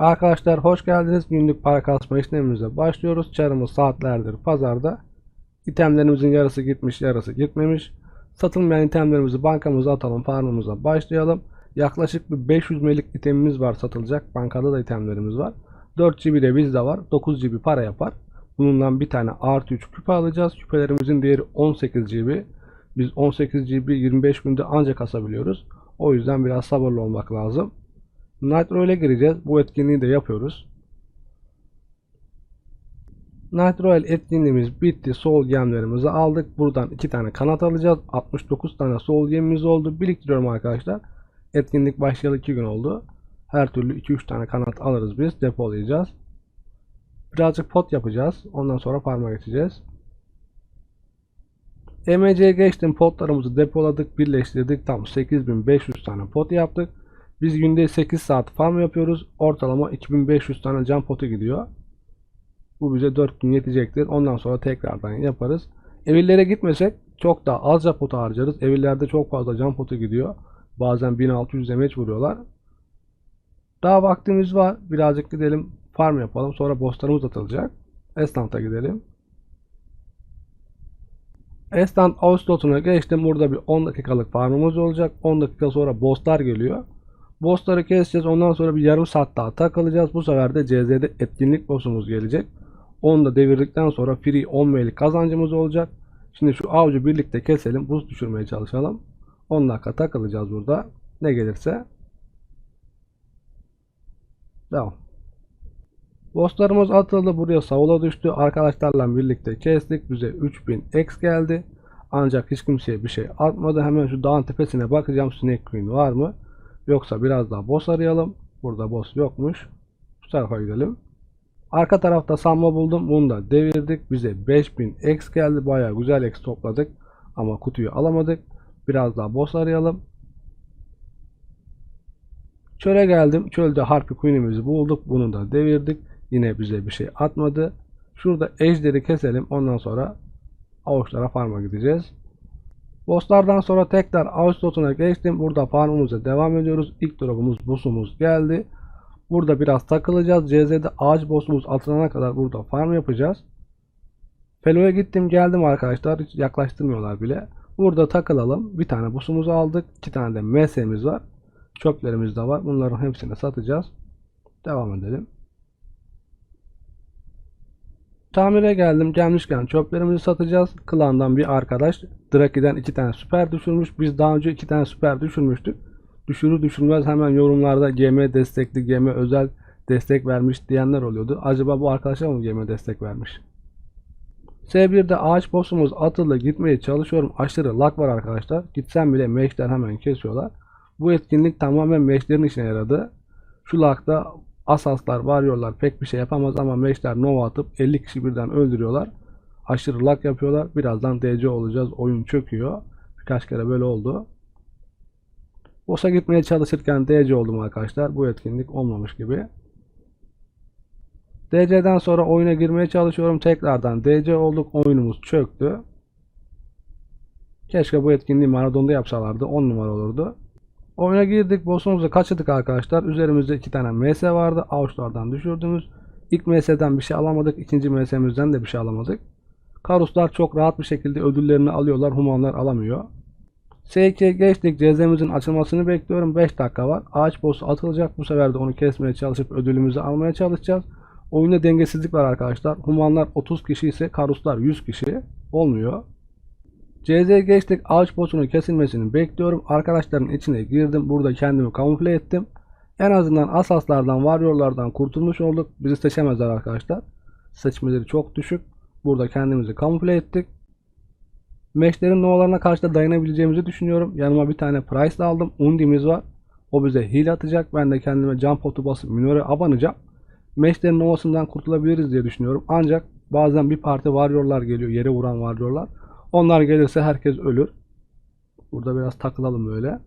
Arkadaşlar hoş geldiniz. Günlük para kasma işlemimize başlıyoruz. Çarımız saatlerdir pazarda. İtemlerimizin yarısı gitmiş, yarısı gitmemiş. Satılmayan itemlerimizi bankamıza atalım, farmımıza başlayalım. Yaklaşık bir 500 melik itemimiz var satılacak. Bankada da itemlerimiz var. 4 GB de bizde var. 9 GB para yapar. Bundan bir tane artı 3 küpe alacağız. Küpelerimizin değeri 18 GB. Biz 18 GB 25 günde ancak kasabiliyoruz. O yüzden biraz sabırlı olmak lazım. Night Royale'e gireceğiz. Bu etkinliği de yapıyoruz. Night Royale etkinliğimiz bitti. Soul gemlerimizi aldık. Buradan 2 tane kanat alacağız. 69 tane Soul gemimiz oldu. Biriktiriyorum arkadaşlar. Etkinlik başlayalı 2 gün oldu. Her türlü 2-3 tane kanat alırız biz. Depolayacağız. Birazcık pot yapacağız. Ondan sonra farma geçeceğiz. EMC'ye geçtim. Potlarımızı depoladık. Birleştirdik. Tam 8500 tane pot yaptık. Biz günde 8 saat farm yapıyoruz. Ortalama 2500 tane can potu gidiyor. Bu bize 4 gün yetecektir. Ondan sonra tekrardan yaparız. Evillere gitmesek çok daha az can harcarız. Evillerde çok fazla can potu gidiyor. Bazen 1600 demeç vuruyorlar. Daha vaktimiz var. Birazcık gidelim farm yapalım. Sonra bosslarımız atılacak. Estant'a gidelim. Estant Ağustos'una geçtim. Burada bir 10 dakikalık farmımız olacak. 10 dakika sonra bosslar geliyor. Bossları keseceğiz. Ondan sonra bir yarım saat daha takılacağız. Bu sefer de CZ'de etkinlik boss'umuz gelecek. Onu da devirdikten sonra free 10 meylik kazancımız olacak. Şimdi şu avcı birlikte keselim. Buz düşürmeye çalışalım. 10 dakika takılacağız burada. Ne gelirse. Devam. Bosslarımız atıldı. Buraya savula düştü. Arkadaşlarla birlikte kestik. Bize 3000 X geldi. Ancak hiç kimseye bir şey atmadı. Hemen şu dağın tepesine bakacağım. Snake Queen var mı? Yoksa biraz daha boss arayalım. Burada boss yokmuş. Bu tarafa gidelim. Arka tarafta sanma buldum. Bunu da devirdik. Bize 5000 X geldi. Baya güzel X topladık. Ama kutuyu alamadık. Biraz daha boss arayalım. Çöle geldim. Çölde Harpy Queen'imizi bulduk. Bunu da devirdik. Yine bize bir şey atmadı. Şurada ejderi keselim. Ondan sonra avuçlara farma gideceğiz. Bosslardan sonra tekrar Ağustos'una geçtim. Burada farmımıza devam ediyoruz. İlk drop'umuz boss'umuz geldi. Burada biraz takılacağız. CZ'de ağaç boss'umuz atılana kadar burada farm yapacağız. Felo'ya gittim geldim arkadaşlar. Hiç yaklaştırmıyorlar bile. Burada takılalım. Bir tane boss'umuzu aldık. iki tane de MS'miz var. Çöplerimiz de var. Bunların hepsini satacağız. Devam edelim. Tamire geldim. Gelmişken çöplerimizi satacağız. Klandan bir arkadaş Draki'den iki tane süper düşürmüş. Biz daha önce iki tane süper düşürmüştük. Düşürür düşürmez hemen yorumlarda GM destekli, GM özel destek vermiş diyenler oluyordu. Acaba bu arkadaşlar mı GM destek vermiş? S1'de ağaç boss'umuz atıldı. Gitmeye çalışıyorum. Aşırı lag var arkadaşlar. Gitsem bile meşler hemen kesiyorlar. Bu etkinlik tamamen meşlerin işine yaradı. Şu lagda Asaslar, varıyorlar pek bir şey yapamaz ama meşler nova atıp 50 kişi birden öldürüyorlar. Aşırı lag yapıyorlar. Birazdan DC olacağız. Oyun çöküyor. Birkaç kere böyle oldu. Boss'a gitmeye çalışırken DC oldum arkadaşlar. Bu etkinlik olmamış gibi. DC'den sonra oyuna girmeye çalışıyorum. Tekrardan DC olduk. Oyunumuz çöktü. Keşke bu etkinliği Maradon'da yapsalardı. 10 numara olurdu. Oyuna girdik. Boss'umuzu kaçırdık arkadaşlar. Üzerimizde iki tane MS vardı. Avuçlardan düşürdüğümüz. İlk MS'den bir şey alamadık. ikinci MS'mizden de bir şey alamadık. Karuslar çok rahat bir şekilde ödüllerini alıyorlar. Humanlar alamıyor. S2'ye geçtik. CZ'mizin açılmasını bekliyorum. 5 dakika var. Ağaç boss'u atılacak. Bu sefer de onu kesmeye çalışıp ödülümüzü almaya çalışacağız. Oyunda dengesizlik var arkadaşlar. Humanlar 30 kişi ise Karuslar 100 kişi. Olmuyor. CZ'ye geçtik. Ağaç boss'unun kesilmesini bekliyorum. Arkadaşların içine girdim. Burada kendimi kamufle ettim. En azından asaslardan, warrior'lardan kurtulmuş olduk. Bizi seçemezler arkadaşlar. Seçmeleri çok düşük. Burada kendimizi kamufle ettik. Meşlerin novalarına karşı da dayanabileceğimizi düşünüyorum. Yanıma bir tane price aldım. Undi'miz var. O bize heal atacak. Ben de kendime can potu basıp minore abanacağım. Meşlerin novasından kurtulabiliriz diye düşünüyorum. Ancak bazen bir parti warrior'lar geliyor. Yere vuran warrior'lar. Onlar gelirse herkes ölür. Burada biraz takılalım böyle.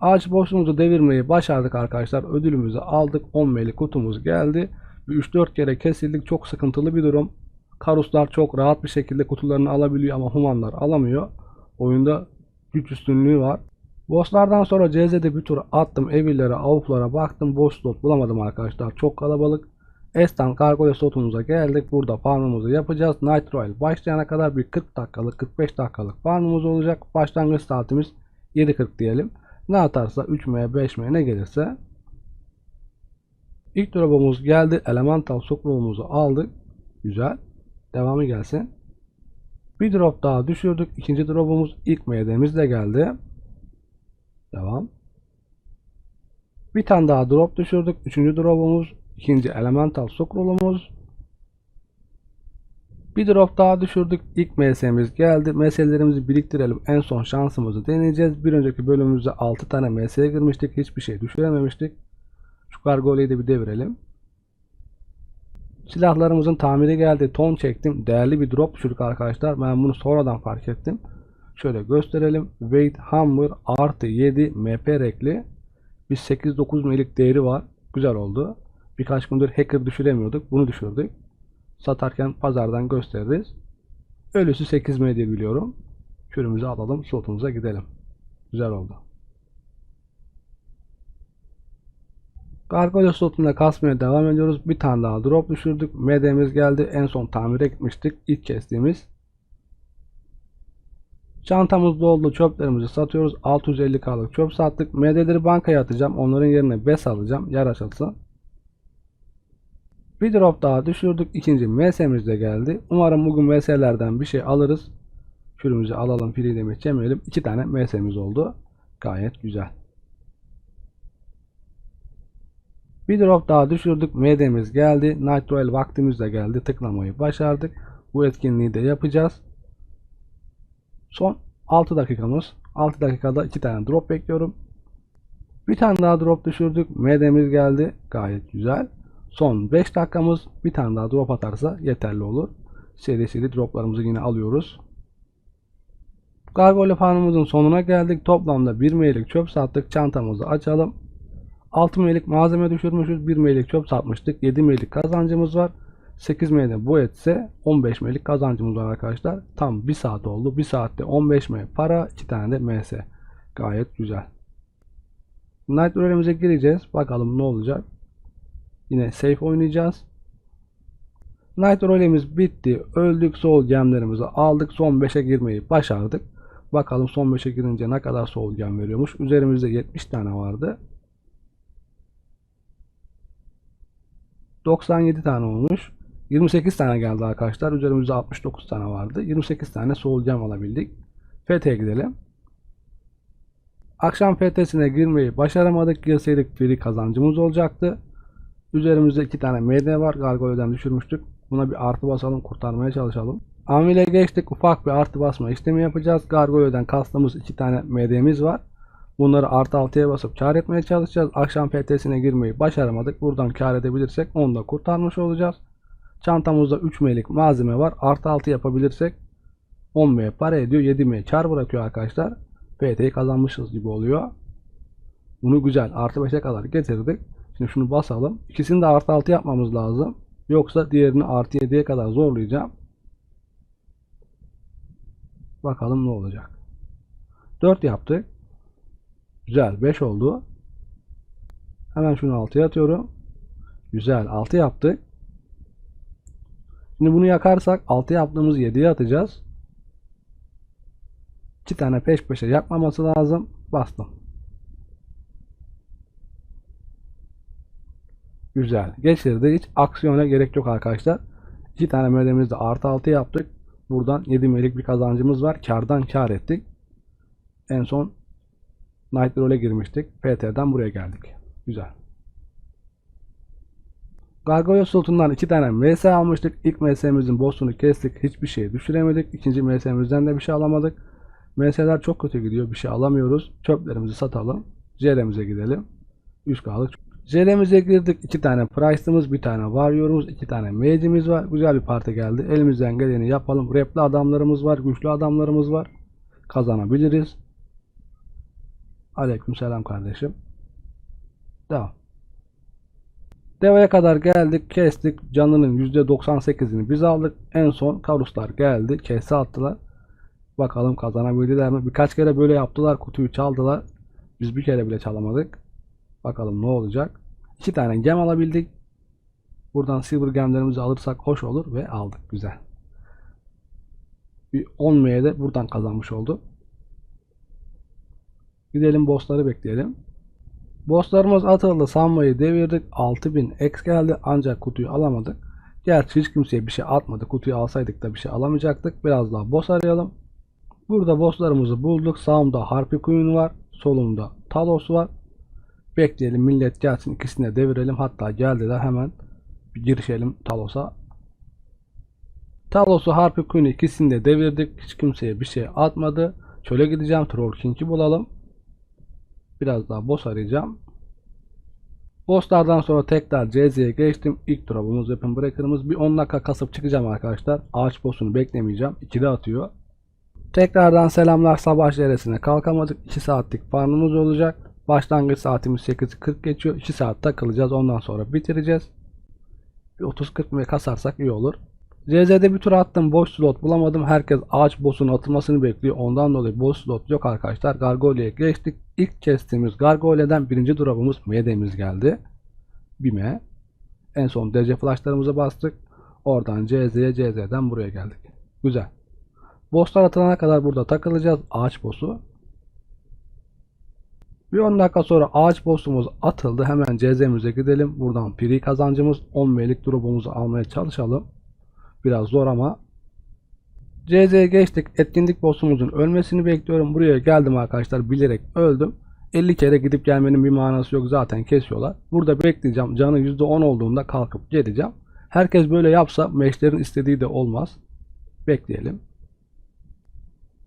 Ağaç boss'umuzu devirmeyi başardık arkadaşlar. Ödülümüzü aldık. 10 meli kutumuz geldi. 3-4 kere kesildik. Çok sıkıntılı bir durum. Karuslar çok rahat bir şekilde kutularını alabiliyor ama humanlar alamıyor. Oyunda güç üstünlüğü var. Bosslardan sonra CZ'de bir tur attım. Evillere, avuklara baktım. Boss slot bulamadım arkadaşlar. Çok kalabalık. Estan Gargoyle slotumuza geldik. Burada farmımızı yapacağız. Night Royal başlayana kadar bir 40 dakikalık 45 dakikalık farmımız olacak. Başlangıç saatimiz 7.40 diyelim. Ne atarsa 3M 5M ne gelirse. İlk drop'umuz geldi. Elemental Sukrulumuzu aldık. Güzel. Devamı gelsin. Bir drop daha düşürdük. İkinci drop'umuz ilk MD'miz de geldi. Devam. Bir tane daha drop düşürdük. Üçüncü drop'umuz ikinci elemental sukrulumuz. Bir drop daha düşürdük. İlk MS'miz geldi. MS'lerimizi biriktirelim. En son şansımızı deneyeceğiz. Bir önceki bölümümüzde 6 tane MS'ye girmiştik. Hiçbir şey düşürememiştik. Şu kargolayı da bir devirelim. Silahlarımızın tamiri geldi. Ton çektim. Değerli bir drop düşürdük arkadaşlar. Ben bunu sonradan fark ettim. Şöyle gösterelim. Weight Hammer artı 7 MP rekli. Bir 8-9 milik değeri var. Güzel oldu. Birkaç gündür hacker düşüremiyorduk. Bunu düşürdük. Satarken pazardan gösteririz. Ölüsü 8 M diye biliyorum. Kürümüzü alalım. Slotumuza gidelim. Güzel oldu. Gargoyle slotunda kasmaya devam ediyoruz. Bir tane daha drop düşürdük. MD'miz geldi. En son tamire gitmiştik. İlk kestiğimiz. Çantamız doldu. Çöplerimizi satıyoruz. 650K'lık çöp sattık. MD'leri bankaya atacağım. Onların yerine BES alacağım. Yer açılsın. Bir drop daha düşürdük. İkinci MS'miz de geldi. Umarım bugün MS'lerden bir şey alırız. Kürümüzü alalım. Free damage yemeyelim. İki tane MS'miz oldu. Gayet güzel. Bir drop daha düşürdük. MD'miz geldi. Night Royal vaktimiz de geldi. Tıklamayı başardık. Bu etkinliği de yapacağız. Son 6 dakikamız. 6 dakikada 2 tane drop bekliyorum. Bir tane daha drop düşürdük. MD'miz geldi. Gayet güzel. Son 5 dakikamız. Bir tane daha drop atarsa yeterli olur. Seri seri droplarımızı yine alıyoruz. Gargoyle farmımızın sonuna geldik. Toplamda 1 meylik çöp sattık. Çantamızı açalım. 6 meylik malzeme düşürmüşüz. 1 meylik çöp satmıştık. 7 meylik kazancımız var. 8 meylik bu etse 15 meylik kazancımız var arkadaşlar. Tam 1 saat oldu. 1 saatte 15 mey para. 2 tane de MS. Gayet güzel. Night gireceğiz. Bakalım ne olacak. Yine safe oynayacağız. Night Roll'emiz bitti. Öldük. Soul gemlerimizi aldık. Son 5'e girmeyi başardık. Bakalım son 5'e girince ne kadar soul gem veriyormuş. Üzerimizde 70 tane vardı. 97 tane olmuş. 28 tane geldi arkadaşlar. Üzerimizde 69 tane vardı. 28 tane gem alabildik. FT'ye gidelim. Akşam FT'sine girmeyi başaramadık. Girseydik free kazancımız olacaktı. Üzerimizde 2 tane MD var. Gargoyle'den düşürmüştük. Buna bir artı basalım. Kurtarmaya çalışalım. Amile geçtik. Ufak bir artı basma işlemi yapacağız. Gargoyle'den kastığımız 2 tane MD'miz var. Bunları artı 6'ya basıp kar etmeye çalışacağız. Akşam PT'sine girmeyi başaramadık. Buradan kar edebilirsek onu da kurtarmış olacağız. Çantamızda 3 M'lik malzeme var. Artı 6 yapabilirsek 10 M para ediyor. 7 M kar bırakıyor arkadaşlar. PT'yi kazanmışız gibi oluyor. Bunu güzel. Artı 5'e kadar getirdik. Şimdi şunu basalım. İkisini de artı 6 yapmamız lazım. Yoksa diğerini artı 7'ye kadar zorlayacağım. Bakalım ne olacak. 4 yaptık. Güzel 5 oldu. Hemen şunu 6'ya atıyorum. Güzel 6 yaptık. Şimdi bunu yakarsak 6 yaptığımız 7'ye atacağız. 2 tane peş peşe yakmaması lazım. Bastım. Güzel. Geçirdi. Hiç aksiyona gerek yok arkadaşlar. 2 tane medemizde artı 6 yaptık. Buradan 7 melik bir kazancımız var. Kardan kar ettik. En son Night Roll'e girmiştik. PT'den buraya geldik. Güzel. Gargoyle slotundan iki tane MS almıştık. İlk MS'mizin boss'unu kestik. Hiçbir şey düşüremedik. İkinci MS'mizden de bir şey alamadık. MS'ler çok kötü gidiyor. Bir şey alamıyoruz. Çöplerimizi satalım. JR'mize gidelim. 3K'lık. JR'mize girdik. iki tane Price'ımız, bir tane Warrior'umuz, iki tane Mage'imiz var. Güzel bir parti geldi. Elimizden geleni yapalım. Repli adamlarımız var. Güçlü adamlarımız var. Kazanabiliriz. Aleykümselam kardeşim. Devam. Deveye kadar geldik, kestik. Canının %98'ini biz aldık. En son karuslar geldi, kese attılar. Bakalım kazanabildiler mi? Birkaç kere böyle yaptılar, kutuyu çaldılar. Biz bir kere bile çalamadık. Bakalım ne olacak. İki tane gem alabildik. Buradan silver gemlerimizi alırsak hoş olur ve aldık. Güzel. Bir 10 M'ye de buradan kazanmış olduk. Gidelim bossları bekleyelim. Bosslarımız atıldı. Sanmayı devirdik. 6000 X geldi. Ancak kutuyu alamadık. Gerçi hiç kimseye bir şey atmadı. Kutuyu alsaydık da bir şey alamayacaktık. Biraz daha boss arayalım. Burada bosslarımızı bulduk. Sağımda Harpy Queen var. Solumda Talos var. Bekleyelim millet gelsin ikisini de devirelim. Hatta geldiler hemen bir girişelim Talos'a. Talos'u Harpy Queen'i ikisini de devirdik. Hiç kimseye bir şey atmadı. Çöle gideceğim. Troll King'i bulalım. Biraz daha boss arayacağım. Bosslardan sonra tekrar CZ'ye geçtim. İlk drop'umuz Weapon Breaker'ımız. Bir 10 dakika kasıp çıkacağım arkadaşlar. Ağaç boss'unu beklemeyeceğim. 2'de atıyor. Tekrardan selamlar sabah jeresine kalkamadık. 2 saatlik farmımız olacak. Başlangıç saatimiz 8.40 geçiyor. 2 saat takılacağız. Ondan sonra bitireceğiz. Bir 30-40 mı kasarsak iyi olur. CZ'de bir tur attım. Boş slot bulamadım. Herkes ağaç boss'un atılmasını bekliyor. Ondan dolayı boş slot yok arkadaşlar. Gargoyle'ye geçtik. İlk kestiğimiz Gargoyle'den birinci drop'umuz MD'miz geldi. Bime. En son DC flashlarımıza bastık. Oradan CZ'ye CZ'den buraya geldik. Güzel. Bosslar atılana kadar burada takılacağız. Ağaç boss'u. Bir 10 dakika sonra ağaç boss'umuz atıldı. Hemen CZ'mize gidelim. Buradan pri kazancımız 10 M'lik drop'umuzu almaya çalışalım. Biraz zor ama. CZ'ye geçtik. Etkinlik boss'umuzun ölmesini bekliyorum. Buraya geldim arkadaşlar. Bilerek öldüm. 50 kere gidip gelmenin bir manası yok. Zaten kesiyorlar. Burada bekleyeceğim. Canı %10 olduğunda kalkıp geleceğim. Herkes böyle yapsa meşlerin istediği de olmaz. Bekleyelim.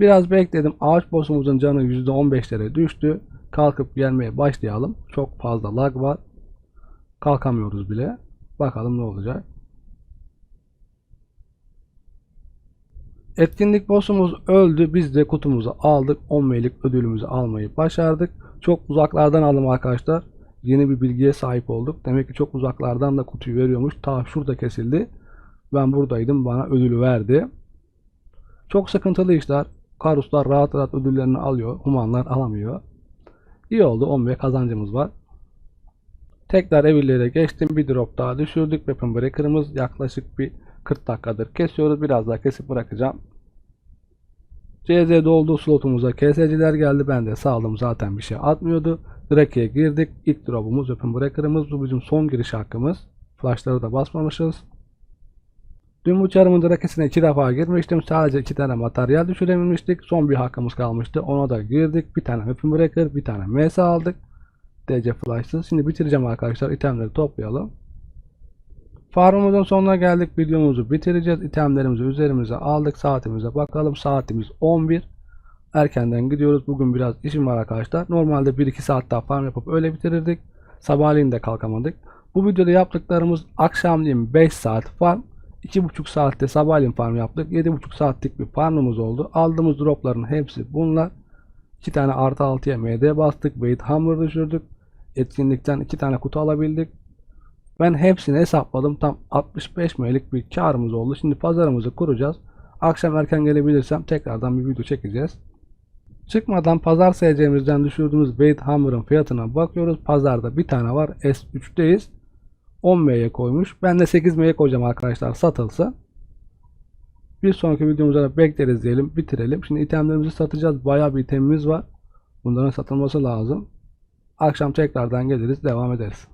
Biraz bekledim. Ağaç boss'umuzun canı %15'lere düştü. Kalkıp gelmeye başlayalım. Çok fazla lag var. Kalkamıyoruz bile. Bakalım ne olacak. Etkinlik boss'umuz öldü. Biz de kutumuzu aldık. 10 M'lik ödülümüzü almayı başardık. Çok uzaklardan aldım arkadaşlar. Yeni bir bilgiye sahip olduk. Demek ki çok uzaklardan da kutuyu veriyormuş. Ta şurada kesildi. Ben buradaydım. Bana ödülü verdi. Çok sıkıntılı işler. Karuslar rahat rahat ödüllerini alıyor. Humanlar alamıyor. İyi oldu. 10 M kazancımız var. Tekrar evirlere geçtim. Bir drop daha düşürdük. Weapon Breaker'ımız yaklaşık bir 40 dakikadır kesiyoruz. Biraz daha kesip bırakacağım. CZ dolduğu slotumuza KS'ciler geldi. Ben de sağladım zaten bir şey atmıyordu. Drake'ye girdik. İlk drop'umuz Weapon Breaker'ımız. Bu bizim son giriş hakkımız. Flash'ları da basmamışız. Dün bu çarımın Drake'sine iki defa girmiştim. Sadece iki tane materyal düşürebilmiştik. Son bir hakkımız kalmıştı. Ona da girdik. Bir tane Weapon Breaker, bir tane MS aldık. DC Flash'sız. Şimdi bitireceğim arkadaşlar. İtemleri toplayalım. Farmımızın sonuna geldik. Videomuzu bitireceğiz. İtemlerimizi üzerimize aldık. Saatimize bakalım. Saatimiz 11. Erkenden gidiyoruz. Bugün biraz işim var arkadaşlar. Normalde 1-2 saat daha farm yapıp öyle bitirirdik. Sabahleyin de kalkamadık. Bu videoda yaptıklarımız akşamleyin 5 saat farm. 2,5 saatte sabahleyin farm yaptık. 7,5 saatlik bir farmımız oldu. Aldığımız dropların hepsi bunlar. 2 tane artı 6'ya MD bastık. Wait Hammer düşürdük. Etkinlikten 2 tane kutu alabildik. Ben hepsini hesapladım. Tam 65 M'lik bir karımız oldu. Şimdi pazarımızı kuracağız. Akşam erken gelebilirsem tekrardan bir video çekeceğiz. Çıkmadan pazar SC'mizden düşürdüğümüz Wade Hammer'ın fiyatına bakıyoruz. Pazarda bir tane var. S3'teyiz. 10 M'ye koymuş. Ben de 8 M'ye koyacağım arkadaşlar satılsa. Bir sonraki videomuzda da bekleriz diyelim. Bitirelim. Şimdi itemlerimizi satacağız. Bayağı bir itemimiz var. Bunların satılması lazım. Akşam tekrardan geliriz. Devam ederiz.